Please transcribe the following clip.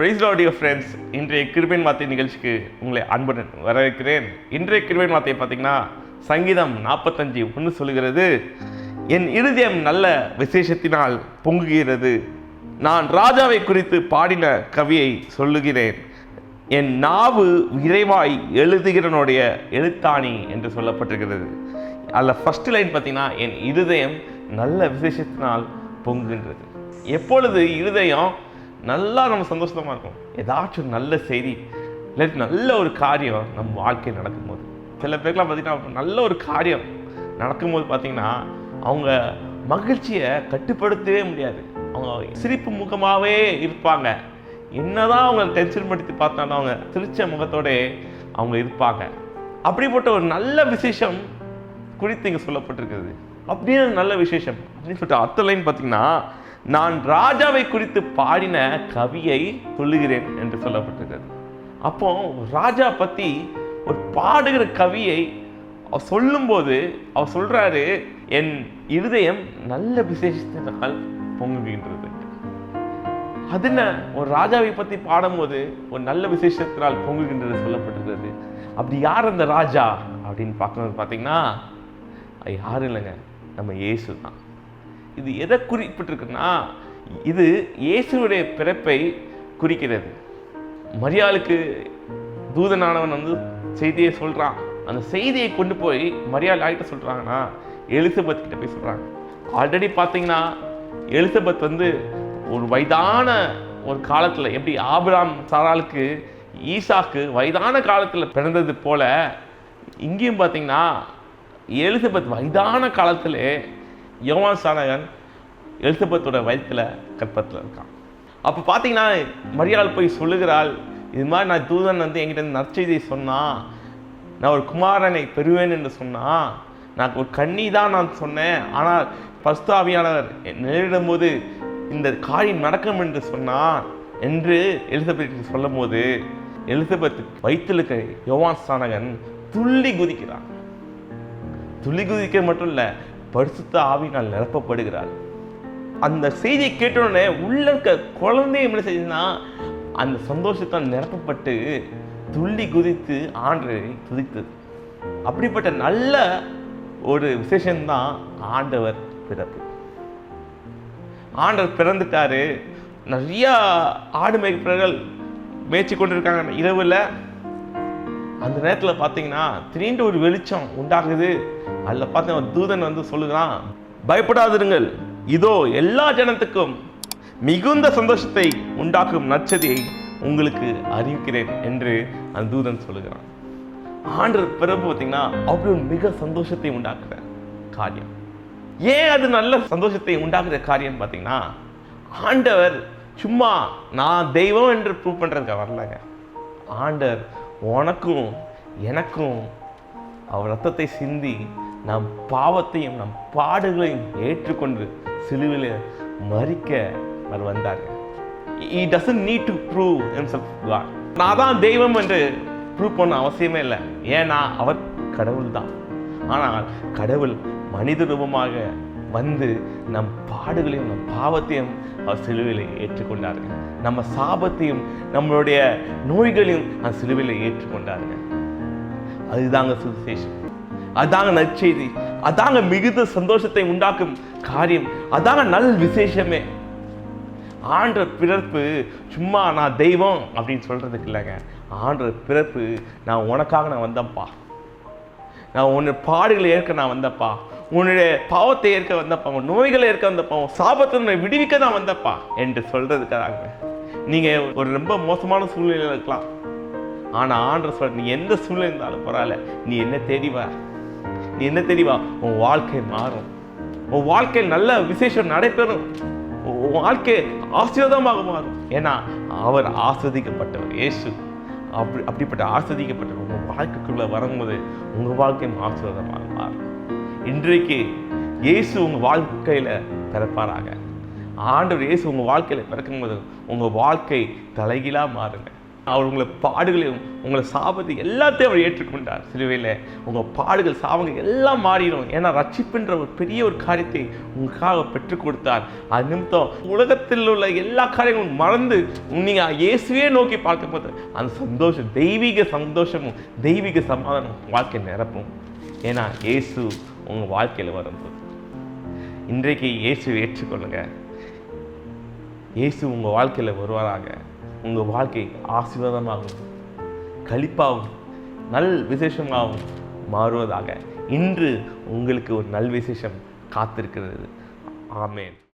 Price லாடியோ friends இன்றைய கிருபையின் வார்த்தை நிகழ்ச்சிக்கு உங்களை அன்புடன் வரவேற்கிறேன். இன்றைய கிருபையின் வார்த்தையை பார்த்தீங்கன்னா சங்கீதம் நாற்பத்தஞ்சு ஒன்று சொல்லுகிறது. என் இருதயம் நல்ல விசேஷத்தினால் பொங்குகிறது. நான் ராஜாவை குறித்து பாடின கவியை சொல்லுகிறேன். என் நாவு விரைவாய் எழுதுகிறனுடைய எழுத்தாணி என்று சொல்லப்பட்டிருக்கிறது. அதில் ஃபஸ்ட்டு லைன் பார்த்தீங்கன்னா என் இருதயம் நல்ல விசேஷத்தினால் பொங்குகின்றது. எப்பொழுது இருதயம் நல்லா நம்ம சந்தோஷமாக இருக்கும். ஏதாச்சும் ஒரு நல்ல செய்தி இல்லாட்டி நல்ல ஒரு காரியம் நம்ம வாழ்க்கையில் நடக்கும்போது. சில பேருக்குலாம் பார்த்திங்கன்னா நல்ல ஒரு காரியம் நடக்கும்போது பார்த்தீங்கன்னா அவங்க மகிழ்ச்சியை கட்டுப்படுத்தவே முடியாது. அவங்க சிரிப்பு முகமாகவே இருப்பாங்க. என்னதான் அவங்க டென்ஷன் படுத்தி பார்த்தாலும் அவங்க சிரிச்ச முகத்தோட அவங்க இருப்பாங்க. அப்படிப்பட்ட ஒரு நல்ல விசேஷம் குறித்து இங்கே சொல்லப்பட்டிருக்கிறது. அப்படியே ஒரு நல்ல விசேஷம் அப்படின்னு சொல்லிட்டு அடுத்த லைன் பார்த்தீங்கன்னா நான் ராஜாவை குறித்து பாடின கவியை சொல்லுகிறேன் என்று சொல்லப்பட்டிருக்கிறது. அப்போ ராஜா பத்தி ஒரு பாடுகிற கவியை அவர் சொல்லும்போது அவர் சொல்றாரு என் இருதயம் நல்ல விசேஷத்தினால் பொங்குகின்றது. அது என்ன? ஒரு ராஜாவை பத்தி பாடும்போது ஒரு நல்ல விசேஷத்தினால் பொங்குகின்றது சொல்லப்பட்டிருக்கிறது. அப்படி யார் அந்த ராஜா? அப்படின்னு பார்க்கும்போது பார்த்தீங்கன்னா யாரும் இல்லைங்க. நம்ம இயேசு தான். இது எதை குறிப்பிட்டிருக்குன்னா இது இயேசுடைய பிறப்பை குறிக்கிறது. மரியாளுக்கு தூதனானவன் வந்து செய்தியை சொல்கிறான் அந்த செய்தியை கொண்டு போய் மரியாள் யார்கிட்ட சொல்கிறாங்கன்னா எலிசபெத் கிட்ட போய் சொல்கிறாங்க ஆல்ரெடி பார்த்தீங்கன்னா எலிசபெத் வந்து ஒரு வயதான ஒரு காலத்தில் எப்படி ஆபிராம் சாராளுக்கு ஈசாக்கு வயதான காலத்தில் பிறந்தது போல இங்கேயும் பார்த்தீங்கன்னா எலிசபெத் வயதான காலத்திலே யோவான் சானகன் எலிசபெத்தோட வயிற்றில் கற்பத்தில் இருக்கான். அப்போ பார்த்தீங்கன்னா மரியாள் போய் சொல்லுகிறாள் இது மாதிரி நான் தூதன் வந்து என்கிட்ட நற்செய்தியை சொன்னான் நான் ஒரு குமாரனை பெறுவேன் என்று சொன்னான் நான் ஒரு கண்ணி தான் நான் சொன்னேன். ஆனால் பஸ்தாவியானவர் நேரிடும்போது இந்த காரியம் நடக்கும் என்று சொன்னான் என்று எலிசபெத்துக்கு சொல்லும் போது எலிசபெத் வயிற்றில் இருக்க யோவான் சானகன் துள்ளி குதிக்கிறான். துள்ளி குதிக்க மட்டும் இல்லை பரிசுத்த ஆவினால் நிரப்பப்படுகிறார். அந்த செய்தியை கேட்டோடனே உள்ள இருக்க குழந்தையும் என்ன செய்யுதுன்னா அந்த சந்தோஷத்தால் நிரப்பப்பட்டு துள்ளி குதித்து ஆண்டரை துதித்தது. அப்படிப்பட்ட நல்ல ஒரு விசேஷம்தான் ஆண்டவர் பிறப்பு. ஆண்டவர் பிறந்துட்டாரு. நிறையா ஆடு மேய்ப்பர்கள் மேய்ச்சி கொண்டிருக்காங்க. இரவில் அந்த நேரத்தில் பார்த்தீங்கன்னா திடீர்னு ஒரு வெளிச்சம் உண்டாகுது. அதில் பார்த்தீங்கன்னா தூதன் வந்து சொல்லுகிறான் பயப்படாதிருங்கள். இதோ எல்லா ஜனத்துக்கும் மிகுந்த சந்தோஷத்தை உண்டாக்கும் நச்சதியை உங்களுக்கு அறிவிக்கிறேன் என்று அந்த தூதன் சொல்லுகிறான். ஆண்டவர் பிறப்பு பார்த்தீங்கன்னா அவ்வளோ மிக சந்தோஷத்தை உண்டாக்குற காரியம். ஏன் அது நல்ல சந்தோஷத்தை உண்டாக்குற காரியம் பார்த்தீங்கன்னா ஆண்டவர் சும்மா நான் தெய்வம் என்று ப்ரூவ் பண்ணுறதுக்கு வரலங்க. ஆண்டவர் உனக்கும் எனக்கும் அவர் ரத்தத்தை சிந்தி நம் பாவத்தையும் நம் பாடுகளையும் ஏற்றுக்கொண்டு சிலுவில் மறிக்க அவர் வந்தார். He doesn't need to prove himself God. நான் தான் தெய்வம் என்று ப்ரூவ் பண்ண அவசியமே இல்லை. ஏன்னா அவர் கடவுள் தான் ஆனால் கடவுள் மனித ரூபமாக வந்து நம் பாடுகளையும் நம் பாவத்தையும் அவர் சிலுவையில் ஏற்றுக்கொண்டாருங்க. நம்ம சாபத்தையும் நம்மளுடைய நோய்களையும் அந்த சிலுவையில் ஏற்றுக்கொண்டாருங்க. அதுதாங்க சுவிசேஷம். அதாங்க நற்செய்தி. அதாங்க மிகுந்த சந்தோஷத்தை உண்டாக்கும் காரியம். அதாங்க நல் விசேஷமே. ஆண்ட பிறப்பு சும்மா நான் தெய்வம் அப்படின்னு சொல்றதுக்கு இல்லைங்க. ஆண்ட பிறப்பு நான் உனக்காக நான் வந்தேன்ப்பா. நான் உன்னை பாடுகளை ஏற்க நான் வந்தப்பா உன்னுடைய பாவத்தை ஏற்க வந்தப்பா உன் நோய்களை ஏற்க வந்தப்பா உன் சாபத்தை உன்னை விடுவிக்க தான் வந்தப்பா என்று சொல்றதுக்காக நீங்கள் ஒரு ரொம்ப மோசமான சூழ்நிலையில் இருக்கலாம். ஆனால் ஆண்டர் சொல்ற நீ எந்த சூழ்நிலை இருந்தாலும் பரவாயில்ல நீ என்ன தெரிவா நீ என்ன தெரிவா உன் வாழ்க்கை மாறும். உன் வாழ்க்கையில் நல்ல விசேஷம் நடைபெறும். உன் வாழ்க்கை ஆசீர்வாதமாக மாறும். ஏன்னா அவர் ஆஸ்வதிக்கப்பட்டவர் இயேசு. அப்படி அப்படிப்பட்ட ஆஸ்வதிக்கப்பட்டவர் உங்கள் வாழ்க்கைக்குள்ளே வரும்போது உங்கள் வாழ்க்கையும் ஆசீர்வாதமாக மாறும். இன்றைக்கு இயேசு உங்கள் வாழ்க்கையில் பிறப்பாராக. ஆண்டவர் இயேசு உங்கள் வாழ்க்கையில் பிறக்கும்போது உங்கள் வாழ்க்கை தலைகீழாக மாறுங்க. அவர் உங்களை பாடுகளையும் உங்களை சாபத்தை எல்லாத்தையும் அவர் ஏற்றுக்கொண்டார். சிலுவையில் உங்கள் பாடுகள் சாபங்கள் எல்லாம் மாறிடும். ஏன்னா ரட்சிப்புன்ற ஒரு பெரிய ஒரு காரியத்தை உங்களுக்காக பெற்றுக் கொடுத்தார். அது நிமித்தம் உலகத்தில் உள்ள எல்லா காரியங்களும் மறந்து நீங்கள் இயேசுவே நோக்கி பார்க்கும்போது அந்த சந்தோஷம் தெய்வீக சந்தோஷமும் தெய்வீக சமாதானம் வாழ்க்கை நிரப்பும். ஏன்னா இயேசு உங்கள் வாழ்க்கையில் வரும்போது. இன்றைக்கு இயேசு ஏற்றுக்கொள்ளுங்க. இயேசு உங்கள் வாழ்க்கையில் வருவாராக. உங்கள் வாழ்க்கை ஆசீர்வாதமாகும் கழிப்பாகும் நல் விசேஷமாகவும் மாறுவதாக. இன்று உங்களுக்கு ஒரு நல் விசேஷம் காத்திருக்கிறது. ஆமேன்.